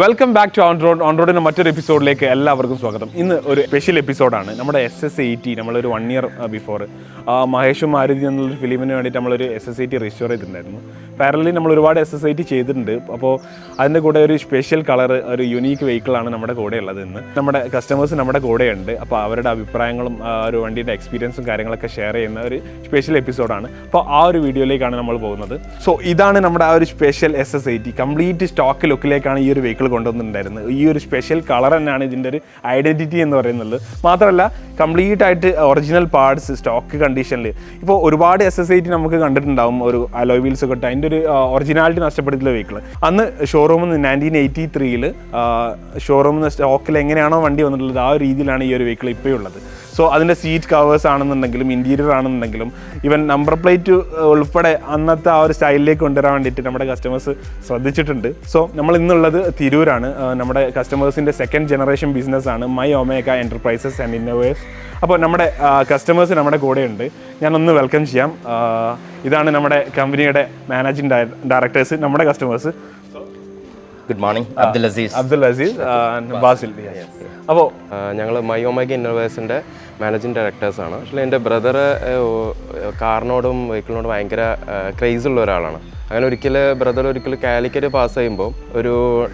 Welcome back to on road on മറ്റൊരു എപ്പിസോഡിലേക്ക് എല്ലാവർക്കും സ്വാഗതം. ഇന്ന് ഒരു സ്പെഷ്യൽ എപ്പിസോഡാണ് നമ്മുടെ എസ് എസ് എയ്റ്റി നമ്മളൊരു വൺ ഇയർ ബിഫോർ മഹേഷും മാരുതി എന്നുള്ളൊരു ഫിലിമിന് വേണ്ടിയിട്ട് നമ്മളൊരു എസ് എസ് എയ്റ്റി രജിസ്റ്റർ ചെയ്തിട്ടുണ്ടായിരുന്നു. പാരലി നമ്മൾ ഒരുപാട് എസ് എസ് എയ്റ്റി ചെയ്തിട്ടുണ്ട്. അപ്പോൾ അതിന്റെ കൂടെ ഒരു സ്പെഷ്യൽ കളർ ഒരു യുണീക്ക് വെഹിക്കിളാണ് നമ്മുടെ കൂടെ ഉള്ളത് ഇന്ന്. നമ്മുടെ കസ്റ്റമേഴ്സ് നമ്മുടെ കൂടെയുണ്ട്. അപ്പോൾ അവരുടെ അഭിപ്രായങ്ങളും ഒരു വണ്ടിയുടെ എക്സ്പീരിയൻസും കാര്യങ്ങളൊക്കെ ഷെയർ ചെയ്യുന്ന ഒരു സ്പെഷ്യൽ എപ്പിസോഡാണ് അപ്പോൾ ആ ഒരു വീഡിയോയിലേക്കാണ് നമ്മൾ പോകുന്നത്. സോ ഇതാണ് നമ്മുടെ ആ ഒരു special S S eighty complete stock ലുക്കിലേക്കാണ് ഈ ഒരു വെഹിക്കിൾ കൊണ്ടുവന്നിട്ടുണ്ടായിരുന്നത് ഈ ഒരു സ്പെഷ്യൽ കളർ തന്നെയാണ് ഇതിന്റെ ഒരു ഐഡന്റിറ്റി എന്ന് പറയുന്നത്. മാത്രമല്ല കംപ്ലീറ്റ് ആയിട്ട് ഒറിജിനൽ പാർട്സ് സ്റ്റോക്ക് കണ്ടീഷനിൽ ഇപ്പോൾ ഒരുപാട് എസ് എസ് ഐ ടി നമുക്ക് കണ്ടിട്ടുണ്ടാവും. ഒരു അലോയ് വീൽസ് ഒക്കെ അതിന്റെ ഒരു ഒറിജിനാലിറ്റി നഷ്ടപ്പെടുത്തിയിട്ടുള്ള വെഹിക്കിൾ അന്ന് ഷോറൂമിൽ നിന്ന് നയന്റീൻ എയ്റ്റി ത്രീയിൽ ഷോറൂമിൽ നിന്ന് സ്റ്റോക്കിൽ എങ്ങനെയാണോ വണ്ടി വന്നിട്ടുള്ളത് ആ രീതിയിലാണ് ഈ ഒരു വെഹിക്കിൾ ഇപ്പോൾ ഉള്ളത്. സോ അതിന്റെ സീറ്റ് കവേഴ്സ് ആണെന്നുണ്ടെങ്കിലും ഇന്റീരിയർ ആണെന്നുണ്ടെങ്കിലും ഈവൻ നമ്പർ പ്ലേറ്റ് ഉൾപ്പെടെ അന്നത്തെ ആ ഒരു സ്റ്റൈലിലേക്ക് കൊണ്ടുവരാൻ വേണ്ടിയിട്ട് നമ്മുടെ കസ്റ്റമേഴ്സ് ശ്രദ്ധിച്ചിട്ടുണ്ട്. സോ നമ്മൾ ഇന്നുള്ളത് തിരൂരാണ് നമ്മുടെ കസ്റ്റമേഴ്സിന്റെ സെക്കൻഡ് ജനറേഷൻ ബിസിനസ്സാണ് my Omega enterprises and innovators അപ്പോൾ നമ്മുടെ കസ്റ്റമേഴ്സ് നമ്മുടെ കൂടെയുണ്ട്. ഞാനൊന്ന് വെൽക്കം ചെയ്യാം. ഇതാണ് നമ്മുടെ കമ്പനിയുടെ മാനേജിംഗ് ഡയറക്ടേഴ്സ് നമ്മുടെ customers good morning Abdul Azeez Abdul Azeez Basil അപ്പോൾ ഞങ്ങൾ മൈഒമേഗ ഇന്നോവേഴ്സിന്റെ മാനേജിങ് ഡയറക്ടേഴ്സാണ് പക്ഷേ എന്റെ ബ്രദർ കാറിനോടും വെഹിക്കിളിനോടും ഭയങ്കര ക്രേസ് ഉള്ള ഒരാളാണ്. അങ്ങനെ ഒരിക്കൽ ബ്രദർ ഒരിക്കൽ കാലിക്കറ്റ് പാസ് ചെയ്യുമ്പോൾ ഒരു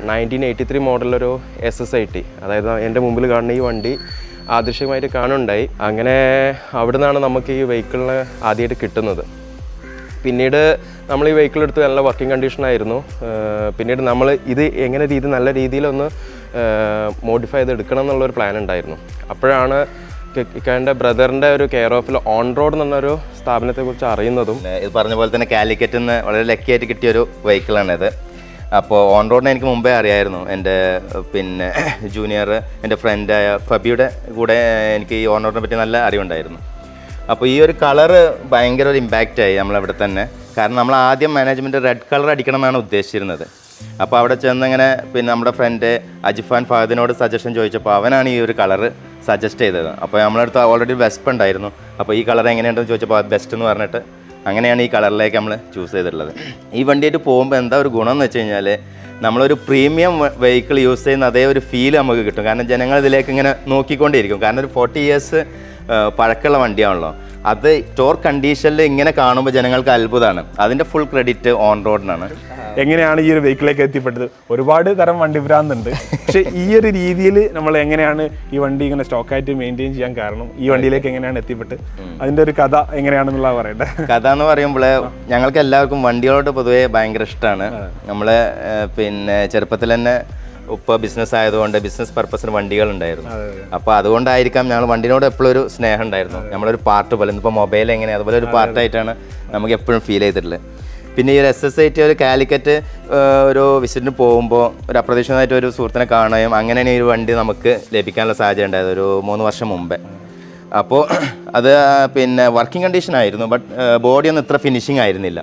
നയന്റീൻ എയ്റ്റി ത്രീ മോഡലൊരു എസ് എസ് ഐ ടി അതായത് എന്റെ മുമ്പിൽ കാണുന്ന ഈ വണ്ടി ആദൃശ്യമായിട്ട് കാണുണ്ടായി അങ്ങനെ അവിടെ നിന്നാണ് നമുക്ക് ഈ വെഹിക്കിളിന് ആദ്യമായിട്ട് കിട്ടുന്നത്. പിന്നീട് നമ്മൾ ഈ വെഹിക്കിൾ എടുത്ത് നല്ല വർക്കിംഗ് കണ്ടീഷനായിരുന്നു പിന്നീട് നമ്മൾ ഇത് എങ്ങനെ രീതി നല്ല രീതിയിലൊന്ന് മോഡിഫൈ ചെയ്ത് എടുക്കണം എന്നുള്ളൊരു പ്ലാൻ ഉണ്ടായിരുന്നു. അപ്പോഴാണ് ഇക്കാന്റെ ബ്രദറിന്റെ ഒരു കെയർ ഓഫിൽ ഓൺ റോഡ് എന്നൊരു സ്ഥാപനത്തെക്കുറിച്ച് അറിയുന്നതും ഇത് പറഞ്ഞ പോലെ തന്നെ കാലിക്കറ്റിൽ നിന്ന് വളരെ ലക്കി ആയിട്ട് കിട്ടിയ ഒരു വെഹിക്കിളാണിത് അപ്പോൾ ഓൺ റോഡിനെ എനിക്ക് മുമ്പേ അറിയായിരുന്നു. എന്റെ പിന്നെ ജൂനിയർ എന്റെ ഫ്രണ്ടായ ഫബിയുടെ കൂടെ എനിക്ക് ഈ ഓൺ റോഡിനെ പറ്റി നല്ല അറിവുണ്ടായിരുന്നു. അപ്പോൾ ഈ ഒരു കളറ് ഭയങ്കര ഒരു ഇമ്പാക്റ്റ് ആയി നമ്മളവിടെ തന്നെ. കാരണം നമ്മൾ ആദ്യം മാനേജ്മെന്റ് റെഡ് കളർ അടിക്കണം എന്നാണ് ഉദ്ദേശിച്ചിരുന്നത്. അപ്പോൾ അവിടെ ചെന്നിങ്ങനെ പിന്നെ നമ്മുടെ ഫ്രണ്ട് അജിഫാൻ ഫഹദിനോട് സജഷൻ ചോദിച്ചപ്പോൾ അവനാണ് ഈ ഒരു കളറ് സജസ്റ്റ് ചെയ്തത്. അപ്പോൾ നമ്മളടുത്ത് ഓൾറെഡി വെസ്പ് ഉണ്ടായിരുന്നു. അപ്പോൾ ഈ കളർ എങ്ങനെയുണ്ടെന്ന് ചോദിച്ചപ്പോൾ ബെസ്റ്റ് എന്ന് പറഞ്ഞിട്ട് അങ്ങനെയാണ് ഈ കളറിലേക്ക് നമ്മൾ ചൂസ് ചെയ്തിട്ടുള്ളത്. ഈ വണ്ടിയായിട്ട് പോകുമ്പോൾ എന്താ ഒരു ഗുണം എന്ന് വെച്ച് കഴിഞ്ഞാൽ നമ്മളൊരു പ്രീമിയം വെഹിക്കിൾ യൂസ് ചെയ്യുന്ന അതേ ഒരു ഫീൽ നമുക്ക് കിട്ടും. കാരണം ജനങ്ങൾ ഇതിലേക്ക് ഇങ്ങനെ നോക്കിക്കൊണ്ടിരിക്കും. കാരണം ഒരു ഫോർട്ടി ഇയേഴ്സ് പഴക്കമുള്ള വണ്ടിയാണല്ലോ. അത് സ്റ്റോർ കണ്ടീഷനിൽ ഇങ്ങനെ കാണുമ്പോൾ ജനങ്ങൾക്ക് അത്ഭുതമാണ് അതിന്റെ ഫുൾ ക്രെഡിറ്റ് ഓൺ റോഡിനാണ് എങ്ങനെയാണ് ഈ ഒരു വെഹിക്കിളിലേക്ക് എത്തിപ്പെട്ടത്? ഒരുപാട് തരം വണ്ടി ഭ്രാന്തുണ്ട്. പക്ഷേ ഈ ഒരു രീതിയിൽ നമ്മൾ എങ്ങനെയാണ് ഈ വണ്ടി ഇങ്ങനെ സ്റ്റോക്കായിട്ട് മെയിന്റെയിൻ ചെയ്യാൻ കാരണം? ഈ വണ്ടിയിലേക്ക് എങ്ങനെയാണ് എത്തിപ്പെട്ട്? അതിന്റെ ഒരു കഥ എങ്ങനെയാണെന്നുള്ള പറയട്ടെ. കഥ എന്ന് പറയുമ്പോൾ ഞങ്ങൾക്ക് എല്ലാവർക്കും വണ്ടികളോട് പൊതുവേ ഭയങ്കര ഇഷ്ടമാണ് നമ്മൾ പിന്നെ ചെറുപ്പത്തിൽ തന്നെ ഉപ്പ ബിസിനസ് ആയതുകൊണ്ട് ബിസിനസ് പർപ്പസിന് വണ്ടികൾ ഉണ്ടായിരുന്നു അപ്പോൾ അതുകൊണ്ടായിരിക്കാം ഞങ്ങൾ വണ്ടിനോട് എപ്പോഴും ഒരു സ്നേഹം ഉണ്ടായിരുന്നു നമ്മളൊരു പാർട്ട് പോലെ ഇപ്പൊ മൊബൈൽ എങ്ങനെ അതുപോലെ ഒരു പാർട്ടായിട്ടാണ് നമുക്ക് എപ്പോഴും ഫീൽ ചെയ്തിട്ടുള്ളത്. പിന്നെ ഈ ഒരു എസ് എസ് ഐ ടി ഒരു കാലിക്കറ്റ് ഒരു വിസിറ്റിന് പോകുമ്പോൾ ഒരു അപ്രതീക്ഷിതമായിട്ട് ഒരു സുഹൃത്തിനെ കാണുകയും അങ്ങനെയാണ് ഈ ഒരു വണ്ടി നമുക്ക് ലഭിക്കാനുള്ള സാഹചര്യം ഉണ്ടായത് ഒരു മൂന്ന് വർഷം മുമ്പേ. അപ്പോൾ അത് പിന്നെ വർക്കിംഗ് കണ്ടീഷൻ ആയിരുന്നു ബട്ട് ബോഡി ഒന്നും ഇത്ര ഫിനിഷിങ് ആയിരുന്നില്ല.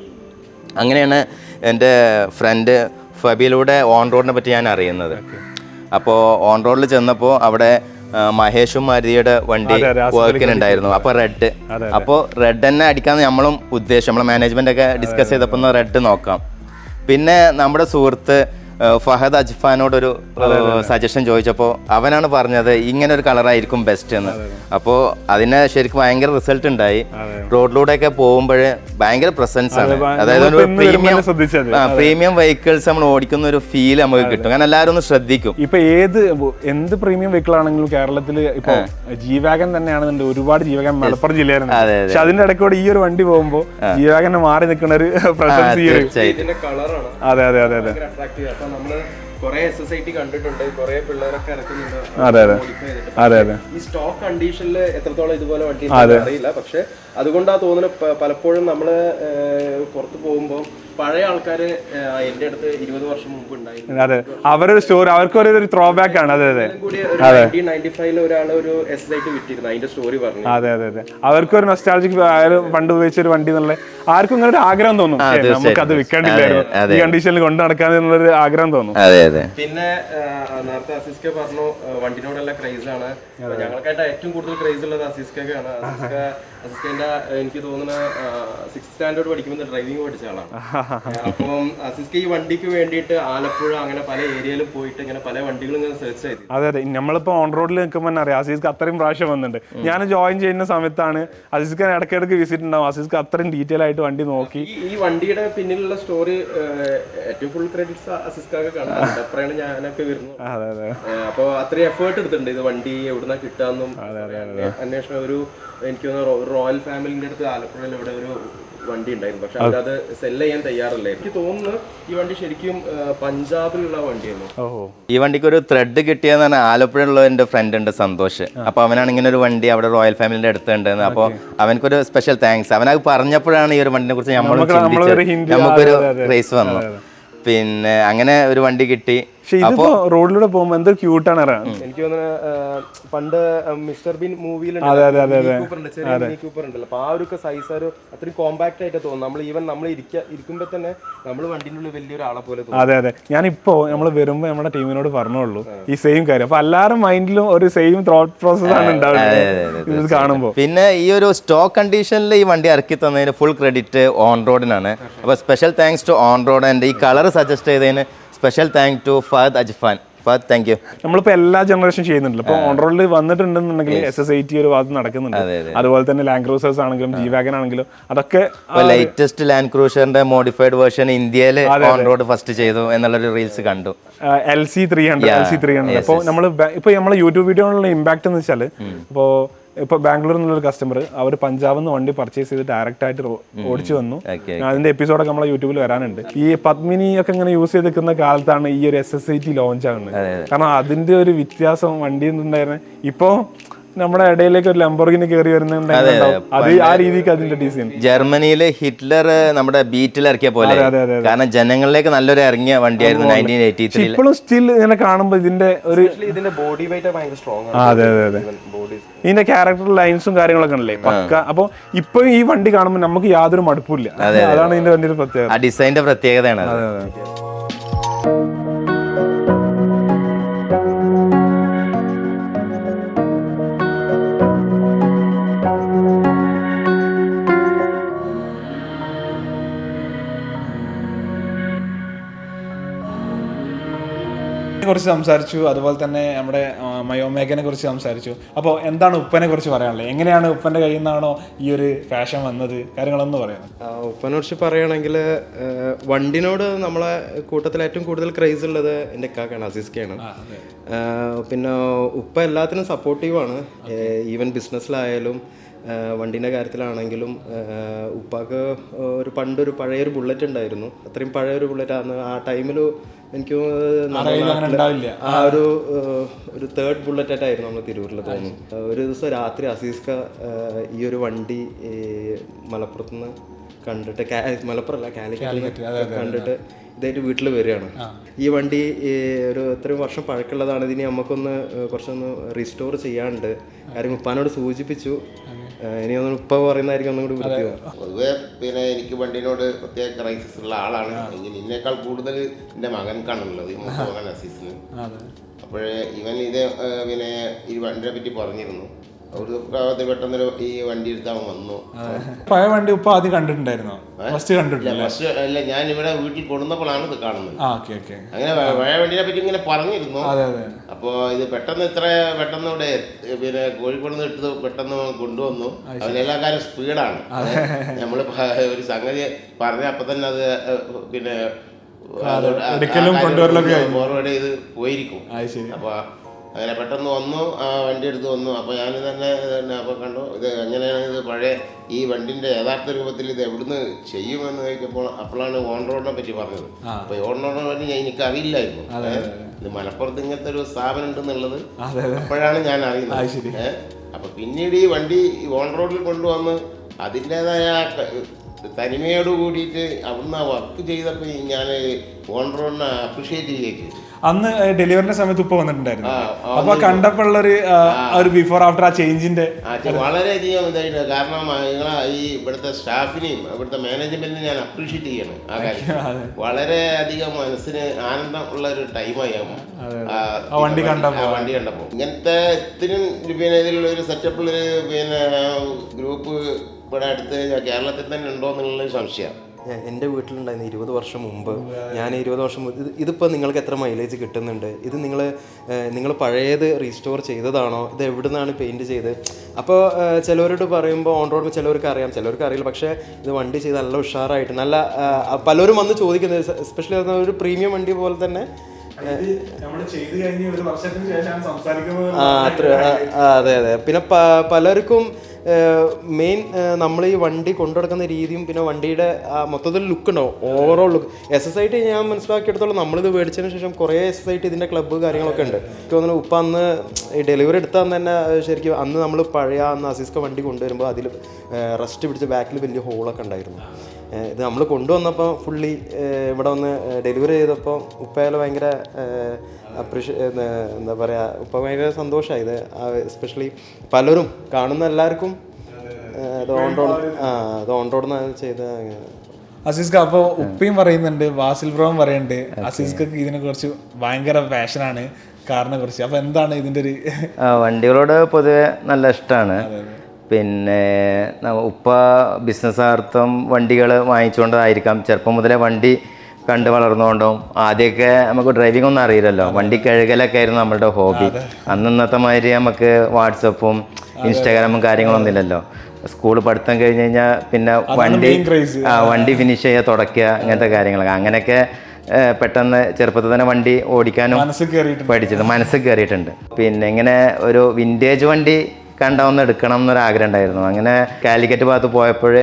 അങ്ങനെയാണ് എന്റെ ഫ്രണ്ട് ഫബിയിലൂടെ ഓൺ റോഡിനെ പറ്റി ഞാൻ അറിയുന്നത്. അപ്പോൾ ഓൺ റോഡിൽ ചെന്നപ്പോൾ അവിടെ മഹേഷും മാരുതിയുടെ വണ്ടി വർക്കിനുണ്ടായിരുന്നു. അപ്പോൾ റെഡ് അപ്പോൾ റെഡ് തന്നെ അടിക്കാൻ നമ്മളും ഉദ്ദേശം നമ്മളെ മാനേജ്മെന്റ് ഒക്കെ ഡിസ്കസ് ചെയ്തപ്പോൾ റെഡ് നോക്കാം. പിന്നെ നമ്മുടെ സുഹൃത്ത് ഫഹദ് അജ്ഫാനോടൊരു സജഷൻ ചോദിച്ചപ്പോൾ അവനാണ് പറഞ്ഞത് ഇങ്ങനെ ഒരു കളറായിരിക്കും ബെസ്റ്റ് എന്ന്. അപ്പോൾ അതിന് ശരിക്കും ഭയങ്കര റിസൾട്ട് ഉണ്ടായി. റോഡിലൂടെയൊക്കെ പോകുമ്പോൾ ഭയങ്കര പ്രസൻസ് ആണ്. അതായത് ഒരു പ്രീമിയം. പ്രീമിയം വെഹിക്കിൾസ് നമ്മൾ ഓടിക്കുന്ന ഒരു ഫീൽ നമുക്ക് കിട്ടും. കാരണം എല്ലാവരും ഒന്ന് ശ്രദ്ധിക്കും. ഇപ്പൊ ഏത് എന്ത് പ്രീമിയം വെഹിക്കിൾ ആണെങ്കിലും കേരളത്തിൽ ഇപ്പൊ ജീവാഗൻ തന്നെയാണ് ഒരുപാട് ജീവാഗൻ മലപ്പുറം ജില്ലയിലാണ് പക്ഷെ അതിന്റെ ഇടയ്ക്കൂടെ ഈ ഒരു വണ്ടി പോകുമ്പോൾ ജീവാഗനെ മാറി നിൽക്കുന്ന ഒരു പ്രസൻസ് അതെ അതെ അതെ അതെ. അട്രാക്റ്റീവ് നമ്മൾ നമ്മൾ കുറേ എസ് എസ് ഐ ടി കണ്ടിട്ടുണ്ട് കുറേ പിള്ളേരൊക്കെ ഇറക്കുന്നുണ്ട്. അതെ അതെ. അതെ അതെ ഈ സ്റ്റോക്ക് കണ്ടീഷനിൽ എത്രത്തോളം ഇതുപോലെ വണ്ടി അറിയില്ല. പക്ഷെ അതുകൊണ്ടാ തോന്നുന്നത് പലപ്പോഴും നമ്മൾ പുറത്ത് പോകുമ്പോൾ പഴയ ആൾക്കാര് എന്റെ അടുത്ത് ഇരുപത് വർഷം മുമ്പ് ഉണ്ടായിരുന്നു. അതെ. അവരൊരു സ്റ്റോറി അവർക്ക് ഒരു ത്രോ ബാക്ക് ആണ്. അതെ അതെ. അതെ. ഒരു ഒരാൾ ഒരു എസ് ഐ വിറ്റിരുന്നു അതിന്റെ സ്റ്റോറി പറഞ്ഞു. അതെ അതെ അതെ. അവർക്കൊരു നൊസ്റ്റാൾജിക് പണ്ട് ഉപയോഗിച്ച ഒരു വണ്ടി എന്നുള്ള ആർക്കും ഇങ്ങനെ ഒരു ആഗ്രഹം തോന്നും. നമുക്ക് അത് വിൽക്കേണ്ടില്ലായിരുന്നു ഈ കണ്ടീഷനിൽ കൊണ്ടു നടക്കാന്നുള്ളൊരു ആഗ്രഹം തോന്നും. അതെ അതെ. പിന്നെ നേരത്തെ അസീസ്ക പറഞ്ഞു വണ്ടിനോടുള്ള ക്രൈസ് ആണ്. ഞങ്ങൾക്കായിട്ട് ഏറ്റവും കൂടുതൽ ക്രൈസ് ഉള്ളത് അസീസ്ക്കൊക്കെയാണ് അസീസ്ക ഇവിടെ എനിക്ക് തോന്നുന്ന സിക്സ് സ്റ്റാൻഡേർഡ് പഠിക്കുമ്പോൾ ഡ്രൈവിംഗ് പഠിച്ച ആളാണ്. അപ്പം അസിസ്ക്ക് ഈ വണ്ടിക്ക് വേണ്ടിയിട്ട് ആലപ്പുഴ അങ്ങനെ പല ഏരിയയിലും പോയിട്ട് ഇങ്ങനെ പല വണ്ടികളും ഇങ്ങനെ സെർച്ച് ചെയ്തു. അതെ അതെ. നമ്മളിപ്പോ ഓൺ റോഡിൽ നിൽക്കുമ്പോൾ തന്നെ അറിയാം അസീസ്ക്ക് അത്രയും പ്രാവശ്യം വന്നിട്ടുണ്ട്. ഞാൻ ജോയിൻ ചെയ്യുന്ന സമയത്താണ് അസീസ്ക്ക് ഇടയ്ക്കിടയ്ക്ക് വിസിറ്റ് ഉണ്ടാവും. അസീസ്ക്ക് അത്രയും ഡീറ്റെയിൽ ആയിട്ട് വണ്ടി നോക്കി. ഈ വണ്ടിയുടെ പിന്നിലുള്ള സ്റ്റോറി ഏറ്റവും ഫുൾ ക്രെഡിറ്റ്സ് അസിസ്കാർക്ക് കാണാറുണ്ട് അപ്പോഴാണ് ഞാനൊക്കെ വരുന്നത്. അതെ അതെ. അപ്പോൾ അത്രയും എഫേർട്ട് എടുത്തിട്ടുണ്ട് ഇത് വണ്ടി എവിടുന്ന കിട്ടാന്നും. അന്വേഷണം ഒരു എനിക്ക് തോന്നുന്നു റോയൽ ഫാമിലിന്റെ അടുത്ത് ആലപ്പുഴയിൽ ഇവിടെ ഒരു വണ്ടി ഉണ്ടായിരുന്നു. പക്ഷെ അവരത് സെൽ ചെയ്യാൻ തയ്യാറല്ല? എനിക്ക് തോന്നുന്നു ഈ വണ്ടി ശരിക്കും പഞ്ചാബിലുള്ള വണ്ടിയായിരുന്നു ഓഹോ. ഈ വണ്ടിക്ക് ഒരു ത്രെഡ് കിട്ടിയെന്ന് പറഞ്ഞാൽ ആലപ്പുഴയുള്ള എന്റെ ഫ്രണ്ട് ഉണ്ട് സന്തോഷ്. അപ്പൊ അവനാണ് ഇങ്ങനെ ഒരു വണ്ടി അവിടെ റോയൽ ഫാമിലിന്റെ അടുത്ത് അടുത്തുണ്ടെന്ന് അപ്പോൾ അവനക്കൊരു സ്പെഷ്യൽ താങ്ക്സ് അവനത് പറഞ്ഞപ്പോഴാണ് ഈ ഒരു വണ്ടിനെ കുറിച്ച് നമ്മൾ നമുക്കൊരു റേസ് വന്നു. പിന്നെ അങ്ങനെ ഒരു വണ്ടി കിട്ടി. പക്ഷെ ഇതിപ്പോ റോഡിലൂടെ പോകുമ്പോ എന്തൊരു ക്യൂട്ടാണ് അറിയാം. എനിക്ക് തോന്നുന്നത് പണ്ട് മിസ്റ്റർ ബിൻ മിനി കൂപ്പർ ഉണ്ടല്ലോ അപ്പൊ ആ ഒരു സൈസ് ഒരു അത്രയും കോമ്പാക്ട് ആയിട്ട് തോന്നുന്നു. നമ്മൾ ഈവൻ നമ്മൾ ഇരിക്ക ഇരിക്കുമ്പോ തന്നെ നമ്മൾ വണ്ടിന്റെ ഉള്ളിൽ വലിയൊരു ആളെ പോലെ തോന്നും. അതെ അതെ. ഞാനിപ്പോ നമ്മൾ വരുമ്പോ നമ്മുടെ ടീമിനോട് പറഞ്ഞോളൂ ഈ സെയിം കാര്യം. അപ്പൊ എല്ലാവരും മൈൻഡിലും ഒരു സെയിം ത്രോട്ട് പ്രോസസ് ആണ് ഉണ്ടാവുന്നത്. ഇത് കാണുമ്പോ. പിന്നെ ഈ ഒരു സ്റ്റോക്ക് കണ്ടീഷനിൽ ഈ വണ്ടി ഇറക്കി തന്നതിന് ഫുൾ ക്രെഡിറ്റ് ഓൺ റോഡിനാണ് അപ്പൊ special thanks to on road and ഈ കളർ സജസ്റ്റ് ചെയ്തതിന് special thank to Fahad Ajfan Fahad thank you നമ്മളിപ്പോ എല്ലാ ജനറേഷൻ ചെയ്യുന്നുണ്ടല്ലോ. ഇപ്പോൾ ഓൺ റോഡിൽ വന്നിട്ടുണ്ടെന്നുണ്ടെങ്കിൽ എസ് എസ് ഐ ടി ഒരു ഭാഗത്ത് നടക്കുന്നുണ്ട്. അതുപോലെ തന്നെ ലാൻഡ് ക്രൂസേഴ്സ് ആണെങ്കിലും ജി വാഗൻ ആണെങ്കിലും അതൊക്കെ ഇപ്പോൾ ലേറ്റസ്റ്റ് ലാൻഡ് ക്രൂസറിന്റെ മോഡിഫൈഡ് വേർഷൻ ഇന്ത്യയിൽ ഓൺറോഡ് ഫസ്റ്റ് ചെയ്തു എന്നുള്ളൊരു റീൽസ് കണ്ടു. L C three hundred L C three hundred അപ്പോൾ നമ്മൾ ഇപ്പൊ നമ്മളെ യൂട്യൂബ് വീഡിയോയിലുള്ള ഇമ്പാക്ട് എന്ന് വെച്ചാൽ ഇപ്പോൾ ഇപ്പൊ ബാംഗ്ലൂർ എന്നുള്ള കസ്റ്റമർ അവർ പഞ്ചാബിൽ നിന്ന് വണ്ടി പർച്ചേസ് ചെയ്ത് ഡയറക്റ്റ് ആയിട്ട് ഓടിച്ചു വന്നു. അതിന്റെ എപ്പിസോഡൊക്കെ നമ്മളെ യൂട്യൂബിൽ വരാനുണ്ട്. ഈ പത്മിനി ഒക്കെ ഇങ്ങനെ യൂസ് ചെയ്ത് നിൽക്കുന്ന കാലത്താണ് ഈ ഒരു S S I T launch ആകുന്നത് കാരണം അതിന്റെ ഒരു വ്യത്യാസം വണ്ടി ഉണ്ടായിരുന്നത് ഇപ്പോ നമ്മുടെ ഇടയിലേക്ക് ഒരു ലംബോർഗിന് കയറി വരുന്നുണ്ടാവും അത് ആ രീതിക്ക് അതിന്റെ ഡിസൈൻ ജർമ്മനിയിലെ ഹിറ്റ്ലർ നമ്മുടെ ബീറ്റിൽ ഇറക്കിയ പോലെ. അതെ, അതെ, കാരണം ജനങ്ങളിലേക്ക് നല്ലൊരു ഇറങ്ങിയ വണ്ടിയായിരുന്നു നയന്റീൻ എയ്റ്റി ത്രീ ഇപ്പോഴും സ്റ്റിൽ ഇങ്ങനെ കാണുമ്പോൾ ഇതിന്റെ ഒരു ഇതിന്റെ ബോഡി വെയിറ്റ് ഭയങ്കര സ്ട്രോങ് അതെ അതെ അതെ. ഇതിന്റെ ക്യാരക്ടർ ലൈൻസും കാര്യങ്ങളൊക്കെ ഉണ്ടല്ലേ? പക്ക. അപ്പൊ ഇപ്പൊ ഈ വണ്ടി കാണുമ്പോൾ നമുക്ക് യാതൊരു മടുപ്പില്ല അതാണ് ഇതിന്റെ വണ്ടിയുടെ പ്രത്യേകത. ആ ഡിസൈനിന്റെ പ്രത്യേകതയാണ് അത്. കുറിച്ച് സംസാരിച്ചു. അതുപോലെ തന്നെ നമ്മുടെ മയോമേഖനെ കുറിച്ച് സംസാരിച്ചു. അപ്പോൾ എന്താണ് ഉപ്പനെ കുറിച്ച് പറയാനുള്ളത്? എങ്ങനെയാണ് ഉപ്പന്റെ കയ്യിൽ നിന്നാണോ ഈ ഒരു ഫാഷൻ വന്നത്? കാര്യങ്ങളൊന്ന് പറയാം ഉപ്പനെക്കുറിച്ച് പറയുകയാണെങ്കിൽ വണ്ടിനോട് നമ്മളെ കൂട്ടത്തിൽ ഏറ്റവും കൂടുതൽ ക്രൈസ് ഉള്ളത് എന്റെ ഇക്കാക്കാണ് അസിസ്കയാണ് പിന്നെ ഉപ്പ എല്ലാത്തിനും സപ്പോർട്ടീവാണ് ഈവൻ ബിസിനസ്സിലായാലും വണ്ടീന്റെ കാര്യത്തിലാണെങ്കിലും ഉപ്പാക്ക് ഒരു പണ്ടൊരു പഴയൊരു ബുള്ളറ്റ് ഉണ്ടായിരുന്നു. അത്രയും പഴയൊരു ബുള്ളറ്റ് ആ ടൈമിൽ എനിക്ക് തോന്നുന്നത് ഉണ്ടാവില്ല. ആ ഒരു ഒരു തേർഡ് ബുള്ളറ്റ് ആയിട്ടായിരുന്നു നമ്മൾ തിരൂരിൽ തോന്നുന്നു. ഒരു ദിവസം രാത്രി അസീസ്ക ഈ ഒരു വണ്ടി മലപ്പുറത്തുനിന്ന് മലപ്പുറത്ത് നിന്ന് കണ്ടിട്ട് മലപ്പുറം മലപ്പുറമല്ല കാലിക്കറ്റ് കണ്ടിട്ട് ഇതായിട്ട് വീട്ടിൽ വരികയാണ്. ഈ വണ്ടി ഒരു ഇത്രയും വർഷം പഴക്കുള്ളതാണ് ഇനി നമുക്കൊന്ന് കുറച്ചൊന്ന് റീസ്റ്റോർ ചെയ്യാണ്ട് കാര്യം ഉപ്പാനോട് സൂചിപ്പിച്ചു. ഇനി ഒന്ന് ഉപ്പ പറയുന്നതായിരിക്കും ഒന്നും കൂടി പൊതുവെ പിന്നെ എനിക്ക് വണ്ടിനോട് പ്രത്യേക ക്രൈസിസ് ഉള്ള ആളാണ്. ഇനി എന്നേക്കാൾ കൂടുതൽ എന്റെ മകൻക്കാണുള്ളത് മകൻ അസീസിന്. അപ്പോഴേ ഇവൻ ഇത് പിന്നെ ഈ വണ്ടിനെ പറ്റി പറഞ്ഞിരുന്നു. ഒരു പ്രാവശ്യത്തിൽ പെട്ടെന്നൊരു ഈ വണ്ടി എടുത്ത് അവൻ വന്നു. പഴയ വണ്ടി ഉപ്പ ആദ്യം കണ്ടിട്ടുണ്ടായിരുന്നോ? ഫസ്റ്റ് കണ്ടിട്ടില്ല. ഫസ്റ്റ് അല്ല ഞാൻ ഇവിടെ വീട്ടിൽ കൊണ്ടുവന്നപ്പോഴാണ് ഇത് കാണുന്നത്. അങ്ങനെ പഴയ വണ്ടിനെ പറ്റി ഇങ്ങനെ പറഞ്ഞിരുന്നു. അപ്പോൾ ഇത് പെട്ടെന്ന് ഇത്ര പെട്ടെന്ന് ഇവിടെ പിന്നെ കോഴിക്കോട് നിന്ന് എടുത്ത് പെട്ടെന്ന് കൊണ്ടുവന്നു. അതിലെല്ലാ കാര്യം സ്പീഡാണ്. നമ്മൾ ഒരു സംഗതി പറഞ്ഞ അപ്പം തന്നെ അത് പിന്നെ എടുക്കലും കൊണ്ടുവരലൊക്കെ ഫോർവേഡ് ചെയ്ത് പോയിരിക്കും. അപ്പൊ അങ്ങനെ പെട്ടെന്ന് വന്നു ആ വണ്ടി എടുത്ത് വന്നു. അപ്പോൾ ഞാൻ തന്നെ തന്നെ അപ്പോൾ കണ്ടു ഇത് എങ്ങനെയാണ് ഇത് പഴയ ഈ വണ്ടിന്റെ യഥാർത്ഥ രൂപത്തിൽ ഇത് എവിടുന്ന് ചെയ്യുമെന്ന് ചോദിച്ചപ്പോൾ അപ്പോഴാണ് ഓൺ റോഡിനെ പറ്റി പറഞ്ഞത്. അപ്പോൾ ഓൺ റോഡിനെ പറ്റി ഞാൻ എനിക്ക് അറിയില്ലായിരുന്നു. ഇത് മലപ്പുറത്ത് ഇങ്ങനത്തെ ഒരു സ്ഥാപനം ഉണ്ടെന്നുള്ളത് അപ്പോഴാണ് ഞാൻ അറിയുന്നത്? അപ്പോൾ പിന്നീട് ഈ വണ്ടി ഓൺ റോഡിൽ കൊണ്ടുവന്ന് അതിന്റെതായ തനിമയോട് കൂടിയിട്ട് അവിടുന്ന് വർക്ക് ചെയ്തപ്പോൾ ഞാൻ ഓൺ റോഡിനെ അപ്രിഷ്യേറ്റ് ചെയ്യുകയും ചെയ്തു. അന്ന് ഡെലിവറിന്റെ സമയത്ത് ഉപ്പ വന്നിട്ടുണ്ടായിരുന്നു. അപ്പൊ ആ ഒരു ബിഫോർ ആഫ്റ്റർ ആ ചേഞ്ചിന്റെ വളരെയധികം ഇതായിട്ട് കാരണം നിങ്ങളെ ഈ ഇവിടുത്തെ സ്റ്റാഫിനെയും ഇവിടുത്തെ മാനേജ്മെന്റിനെ ഞാൻ അപ്രീഷിയേറ്റ് ചെയ്യണം ആ കാര്യം വളരെ അധികം മനസ്സിന് ആനന്ദം ഉള്ള ഒരു ടൈമായി ആ വണ്ടി കണ്ടപ്പോ. വണ്ടി കണ്ടപ്പോൾ ഇങ്ങനത്തെ ഇത്തിനും പിന്നെ ഇതിലുള്ള ഒരു സെറ്റപ്പിൽ പിന്നെ ഗ്രൂപ്പ് ഇവിടെ അടുത്ത് കേരളത്തിൽ തന്നെ ഉണ്ടോ എന്നുള്ള സംശയം. ഞാൻ- എന്റെ വീട്ടിലുണ്ടായിരുന്ന ഇരുപത് വർഷം മുമ്പ് ഞാൻ ഇരുപത് വർഷം മുമ്പ് ഇത് ഇതിപ്പോൾ നിങ്ങൾക്ക് എത്ര മൈലേജ് കിട്ടുന്നുണ്ട്? ഇത് നിങ്ങൾ നിങ്ങൾ പഴയത് റീസ്റ്റോർ ചെയ്തതാണോ? ഇത് എവിടെ നിന്നാണ് പെയിന്റ് ചെയ്ത്? അപ്പോൾ ചിലവരോട് പറയുമ്പോൾ ഓൺ റോഡ് ചിലവർക്ക് അറിയാം ചിലവർക്ക് അറിയില്ല. പക്ഷേ ഇത് വണ്ടി ചെയ്ത് നല്ല ഉഷാറായിട്ട് നല്ല പലരും വന്ന് ചോദിക്കുന്നത് എസ്പെഷ്യലി ഒരു പ്രീമിയം വണ്ടി പോലെ തന്നെ. അതെ അതെ പിന്നെ പലർക്കും മെയിൻ നമ്മൾ ഈ വണ്ടി കൊണ്ടുനടക്കുന്ന രീതിയും പിന്നെ വണ്ടിയുടെ മൊത്തത്തിൽ ലുക്ക് ഉണ്ടാവും. Overall look S S I T ഞാൻ മനസ്സിലാക്കിയെടുത്തോളം നമ്മളിത് മേടിച്ചതിന് ശേഷം കുറേ എസ് എസ് ഐ ടി ഇതിന്റെ ക്ലബ്ബ് കാര്യങ്ങളൊക്കെ ഉണ്ട്. എനിക്ക് തോന്നുന്നു ഉപ്പ അന്ന് ഈ ഡെലിവറി എടുത്ത അന്ന് തന്നെ ശരിക്കും അന്ന് നമ്മൾ പഴയ അന്ന് അസീസ്ക വണ്ടി കൊണ്ടുവരുമ്പോൾ അതിൽ റെസ്റ്റ് പിടിച്ച ബാക്കിൽ വലിയ ഹോളൊക്കെ ഉണ്ടായിരുന്നു. ഇത് നമ്മൾ കൊണ്ടുവന്നപ്പോൾ ഫുള്ളി ഇവിടെ വന്ന് ഡെലിവറി ചെയ്തപ്പോൾ ഉപ്പയാൽ ഭയങ്കര അപ്രീഷിയ എന്താ പറയുക ഉപ്പ ഭയങ്കര സന്തോഷമായി ഇത് എസ്പെഷ്യലി പലരും കാണുന്ന എല്ലാവർക്കും ഇത് ഓൺ റോഡ് ആ ഇത് ഓൺ റോഡ് ചെയ്ത അസീസ്ക അപ്പോൾ ഉപ്പയും പറയുന്നുണ്ട് വാസിൽ ബ്രോം പറയുന്നുണ്ട്. അസീസ്കക്ക് ഇതിനെ കുറിച്ച് ഭയങ്കര പാഷനാണ് കാറിനെ കുറിച്ച്. അപ്പോൾ എന്താണ് ഇതിന്റെ ഒരു ആ, വണ്ടികളോട് പൊതുവെ നല്ല ഇഷ്ടമാണ്. പിന്നെ ഉപ്പ ബിസിനസ്സാർത്ഥം വണ്ടികൾ വാങ്ങിച്ചുകൊണ്ടതായിരിക്കാം. ചെറുപ്പം മുതലേ വണ്ടി കണ്ട് വളർന്നുകൊണ്ടും ആദ്യമൊക്കെ നമുക്ക് ഡ്രൈവിംഗ് ഒന്നും അറിയില്ലല്ലോ. വണ്ടി കഴുകലൊക്കെ ആയിരുന്നു നമ്മളുടെ ഹോബി. അന്ന് ഇന്നത്തെ മാതിരി നമുക്ക് വാട്സപ്പും ഇൻസ്റ്റാഗ്രാമും കാര്യങ്ങളൊന്നും ഇല്ലല്ലോ. സ്കൂൾ പഠിത്തം കഴിഞ്ഞ് കഴിഞ്ഞാൽ പിന്നെ വണ്ടി ആ വണ്ടി ഫിനിഷ് ചെയ്യുക തുടക്കുക അങ്ങനത്തെ കാര്യങ്ങളൊക്കെ. അങ്ങനെയൊക്കെ പെട്ടെന്ന് ചെറുപ്പത്തിൽ തന്നെ വണ്ടി ഓടിക്കാനും പഠിച്ചത് മനസ്സിൽ കയറിയിട്ടുണ്ട്. പിന്നെ ഇങ്ങനെ ഒരു വിന്റേജ് വണ്ടി കണ്ടൊന്ന് എടുക്കണം എന്നൊരു ആഗ്രഹം ഉണ്ടായിരുന്നു. അങ്ങനെ കാലിക്കറ്റ് ഭാഗത്ത് പോയപ്പോൾ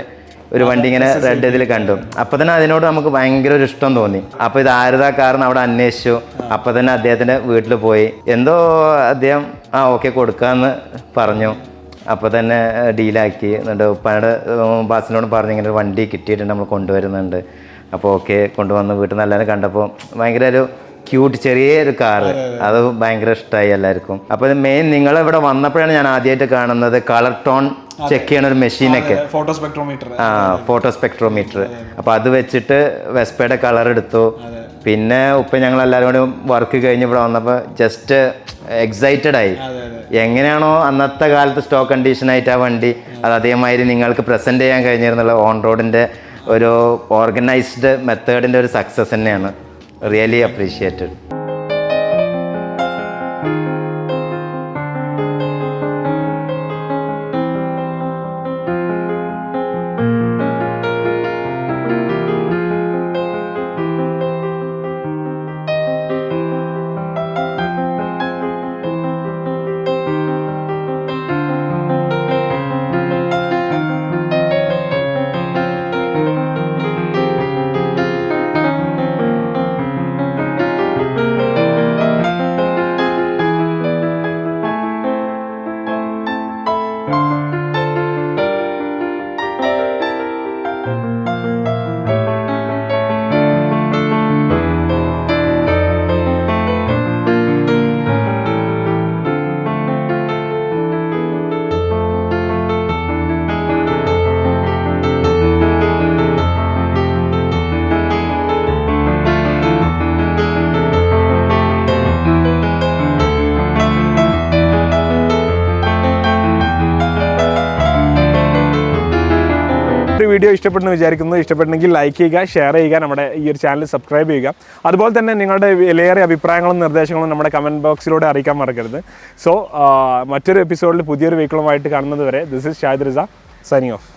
ഒരു വണ്ടി ഇങ്ങനെ റെഡ് ഇതിൽ കണ്ടു. അപ്പോൾ തന്നെ അതിനോട് നമുക്ക് ഭയങ്കര ഒരു ഇഷ്ടം തോന്നി. അപ്പോൾ ഇത് ആരുതാ കാരണം അവിടെ അന്വേഷിച്ചു. അപ്പോൾ തന്നെ അദ്ദേഹത്തിന്റെ വീട്ടിൽ പോയി. എന്തോ അദ്ദേഹം ആ ഓക്കെ കൊടുക്കാമെന്ന് പറഞ്ഞു. അപ്പോൾ തന്നെ ഡീലാക്കി. എന്നിട്ട് ഉപ്പാനോട് ബാസിനോട് പറഞ്ഞു ഇങ്ങനെ ഒരു വണ്ടി കിട്ടിയിട്ടുണ്ട് നമ്മൾ കൊണ്ടുവരുന്നുണ്ട്. അപ്പോൾ ഓക്കെ കൊണ്ടുവന്ന് വീട്ടിൽ എല്ലാവരും കണ്ടപ്പോൾ ഭയങ്കര ഒരു ക്യൂട്ട് ചെറിയൊരു കാറ് അത് ഭയങ്കര ഇഷ്ടമായി എല്ലാവർക്കും. അപ്പോൾ ഇത് മെയിൻ നിങ്ങൾ ഇവിടെ വന്നപ്പോഴാണ് ഞാൻ ആദ്യമായിട്ട് കാണുന്നത്? കളർ ടോൺ ചെക്ക് ചെയ്യണ ഒരു മെഷീനൊക്കെ ഫോട്ടോ സ്പെക്ട്രോമീറ്റർ ആ ഫോട്ടോ സ്പെക്ട്രോമീറ്റർ അപ്പോൾ അത്. വെച്ചിട്ട് വെസ്പയുടെ കളർ എടുത്തു. പിന്നെ ഉപ്പ ഞങ്ങൾ എല്ലാവരും കൂടി വർക്ക് കഴിഞ്ഞ് ഇവിടെ വന്നപ്പോൾ ജസ്റ്റ് എക്സൈറ്റഡ് ആയി. എങ്ങനെയാണോ അന്നത്തെ കാലത്ത് സ്റ്റോക്ക് കണ്ടീഷൻ ആയിട്ട് ആ വണ്ടി അത് അതേമാതിരി നിങ്ങൾക്ക് പ്രസന്റ് ചെയ്യാൻ കഴിഞ്ഞിരുന്നുള്ള ഓൺ റോഡിന്റെ ഒരു ഓർഗനൈസ്ഡ് മെത്തേഡിന്റെ ഒരു സക്സസ് തന്നെയാണ്. റിയലി അപ്രീഷിയേറ്റഡ് വീഡിയോ ഇഷ്ടപ്പെടുന്നു വിചാരിക്കുന്നു. ഇഷ്ടപ്പെട്ടെങ്കിൽ ലൈക്ക് ചെയ്യുക ഷെയർ ചെയ്യുക നമ്മുടെ ഈ ഒരു ചാനൽ സബ്സ്ക്രൈബ് ചെയ്യുക. അതുപോലെ തന്നെ നിങ്ങളുടെ വിലയേറിയ അഭിപ്രായങ്ങളും നിർദ്ദേശങ്ങളും നമ്മുടെ കമന്റ് ബോക്സിലൂടെ അറിയിക്കാൻ മറക്കരുത്. സോ മറ്റൊരു എപ്പിസോഡിൽ പുതിയൊരു വെഹിക്കിളുമായിട്ട് കാണുന്നത് വരെ this is Shad Riza signing off